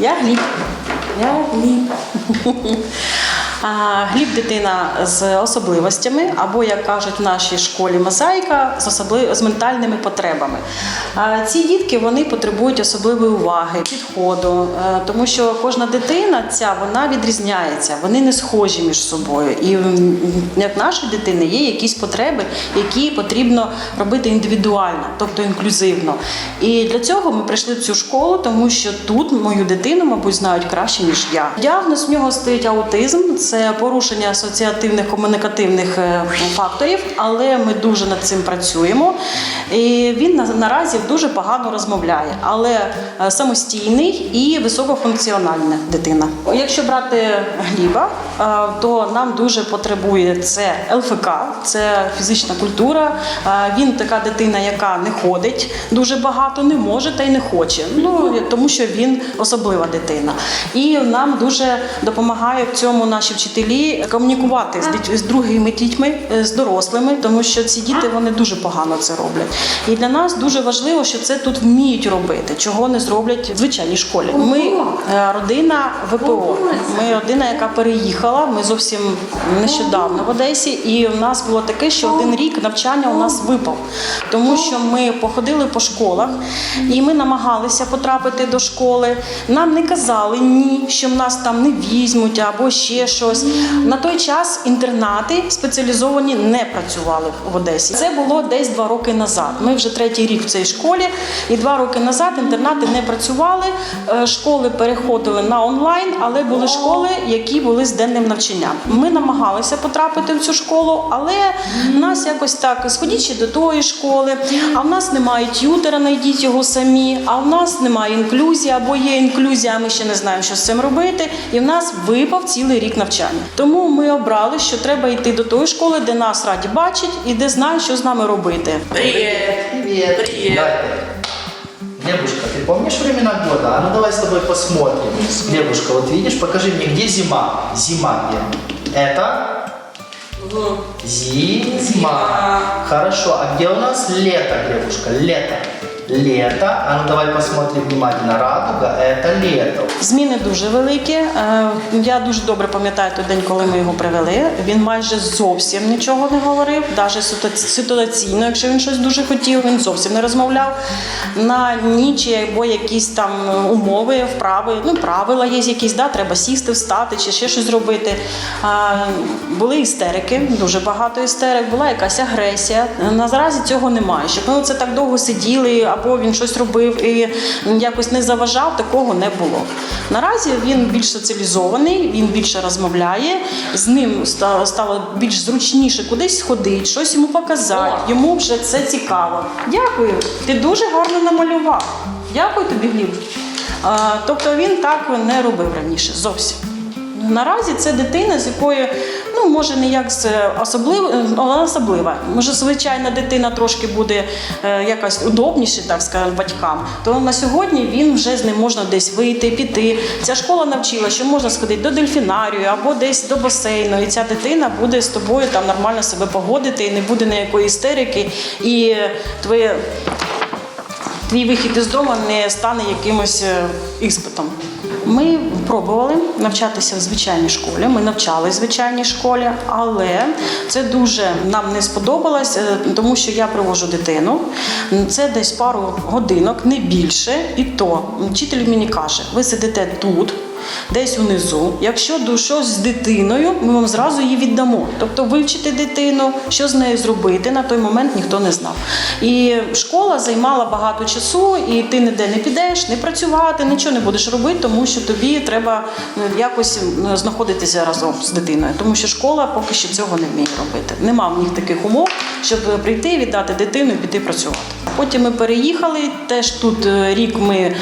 Я Гліб. Я Гліб. Гліб дитина з особливостями, або, як кажуть в нашій школі, мозаїка з, особли... з ментальними потребами. Ці дітки вони потребують особливої уваги, підходу, е, тому що кожна дитина ця вона відрізняється, вони не схожі між собою. І як наші дитини є якісь потреби, які потрібно робити індивідуально, тобто інклюзивно. І для цього ми прийшли в цю школу, тому що тут мою дитину, мабуть, знають краще ніж я. Діагноз в нього стоїть аутизм, це порушення асоціативних комунікативних е, факторів, але ми дуже над цим працюємо. І він наразі дуже погано розмовляє, але е, самостійний і високофункціональна дитина. Якщо брати Гліба, е, то нам дуже потребує це ЛФК, це фізична культура. Він така дитина, яка не ходить дуже багато, не може та й не хоче. Ну тому що він особлива дитина. І нам дуже допомагає в цьому наші вчителі комунікувати з з другими дітьми, е, з дорослими, тому що ці діти вони дуже погано це роблять. І для нас дуже важливо, що це тут вміють робити, чого не зроблять в звичайній школі. Ми е, родина ВПО. Ми родина, яка переїхала. Ми зовсім нещодавно в Одесі, і в нас було таке, що один рік навчання у нас випав, тому що ми походили по школах і ми намагалися потрапити до школи. Нам не казали ні, що в нас там не візьмуть або ще щось. На той час інтернати спеціалізовані не працювали в Одесі. Це було десь два роки назад. Ми вже третій рік в цій школі, і два роки назад інтернати не працювали. Е, Школи переходили на онлайн, але були школи, які були з денним навчанням. Ми намагалися потрапити в цю школу, але нас якось так сходіть ще до тої школи. А в нас немає т'ютера, знайдіть його самі. А в нас немає інклюзії, або є інклюзія, ми ще не знаємо, що з цим робити. І в нас випав цілий рік навчання. Тому ми обрали, що треба йти до тої школи, де нас раді бачать і де знають, що з нами робити. Привет. Привет. Привет. Глебушка, ты помнишь времена года? А ну давай с тобой посмотрим. Глебушка, вот видишь, покажи мне, где зима? Зима где? Это зима. Зима. Хорошо, а где у нас лето, Глебушка? Лето. Лето. А ну давай посмотрим внимательно. Радуга – это лето. Зміни дуже великі. Е, Я дуже добре пам'ятаю той день, коли ми його привели. Він майже зовсім нічого не говорив, навіть ситуаційно, якщо він щось дуже хотів, він зовсім не розмовляв. На ніч або якісь там умови, вправи, ну правила є якісь, да, треба сісти, встати чи ще щось зробити. Були істерики, дуже багато істерик, була якась агресія. Наразі цього немає. Щоб ми це так довго сиділи, або він щось робив і якось не заважав, такого не було. Наразі він більш соціалізований, він більше розмовляє, з ним стало більш зручніше кудись сходити, щось йому показати. Йому вже це цікаво. Дякую, ти дуже гарно намалював. Дякую тобі, Гліб. Тобто він так не робив раніше зовсім. Наразі це дитина, з якою ну може не як з особлив, але особлива. Може, звичайна дитина трошки буде е, якась удобніше, так скажемо, батькам. То на сьогодні він вже з ним можна десь вийти, піти. Ця школа навчила, що можна сходити до дельфінарію або десь до басейну, і ця дитина буде з тобою там нормально себе погодити, і не буде ніякої істерики, і е, твоє твій вихід із дому не стане якимось е, іспитом. Ми пробували навчатися в звичайній школі. Ми навчали в звичайній школі, але це дуже нам не сподобалось, е, тому що я привожу дитину. Це десь пару годинок, не більше. І то вчитель мені каже: ви сидите тут. Десь унизу. Якщо щось з дитиною, ми вам зразу її віддамо. Тобто вивчити дитину, що з нею зробити, на той момент ніхто не знав. І школа займала багато часу, і ти ніде не підеш, не працювати, нічого не будеш робити, тому що тобі треба е, якось знаходитися разом з дитиною. Тому що школа поки що цього не вміє робити. Нема в них таких умов, щоб прийти, віддати дитину і піти працювати. Потім ми переїхали. Теж тут е, рік ми е,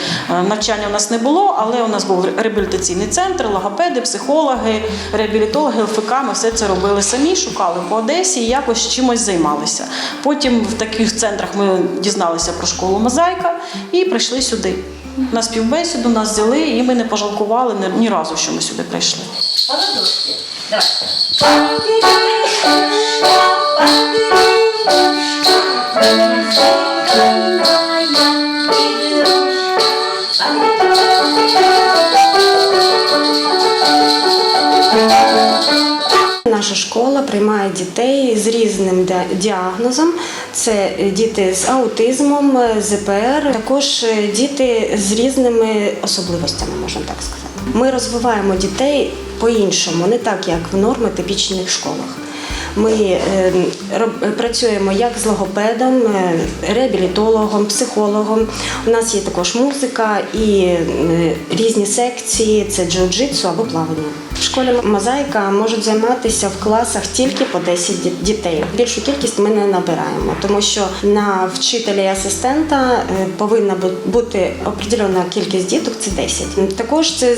навчання у нас не було, але у нас був реабілітаційний центр, логопеди, психологи, реабілітологи, ЛФК. Ми все це робили самі, шукали по Одесі і якось чимось займалися. Потім в таких центрах ми дізналися про школу Мозаїка і прийшли сюди. На співбесіду нас взяли, і ми не пожалкували ні, разу, що ми сюди прийшли. Ладошки. Школа приймає дітей з різним діагнозом. Це діти з аутизмом, ЗПР, також е, діти з різними особливостями, можна так сказати. Ми розвиваємо дітей по-іншому, не так як в нормотипічних школах. Ми е, працюємо як з логопедом, е, реабілітологом, психологом. У нас є також музика і е, різні секції це джиу-джитсу або плавання. В школі мозаїка можуть займатися в класах тільки по 10 дітей. Більшу кількість ми не набираємо, тому що на вчителя і асистента повинна бути определена кількість діток це 10. Також це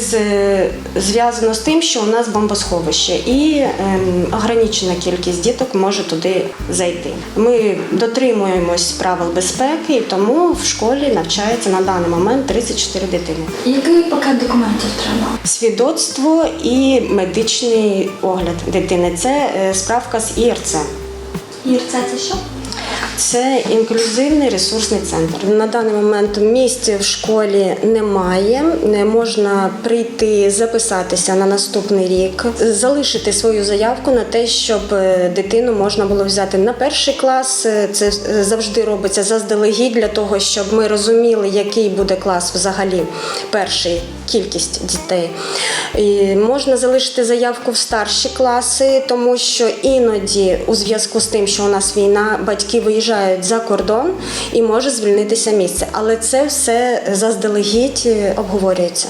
зв'язано з тим, що у нас бомбосховище і ем, ограничена кількість діток може туди зайти. Ми дотримуємось правил безпеки, і тому в школі навчається на даний момент 34 дитини. Який пакет документів треба? Свідоцтво і медичний огляд дитини це е, справка з ІРЦ. ІРЦ це що? Це інклюзивний ресурсний центр. На даний момент місця в школі немає. Не можна прийти, записатися на наступний рік, залишити свою заявку на те, щоб е, дитину можна було взяти на перший клас. Е, Це е, завжди робиться заздалегідь для того, щоб ми розуміли, який буде клас взагалі перший кількість дітей. І можна залишити заявку в старші класи, тому що іноді, у зв'язку з тим, що у нас війна, батьки виїжджають за кордон і може звільнитися місце. Але це все заздалегідь е, обговорюється.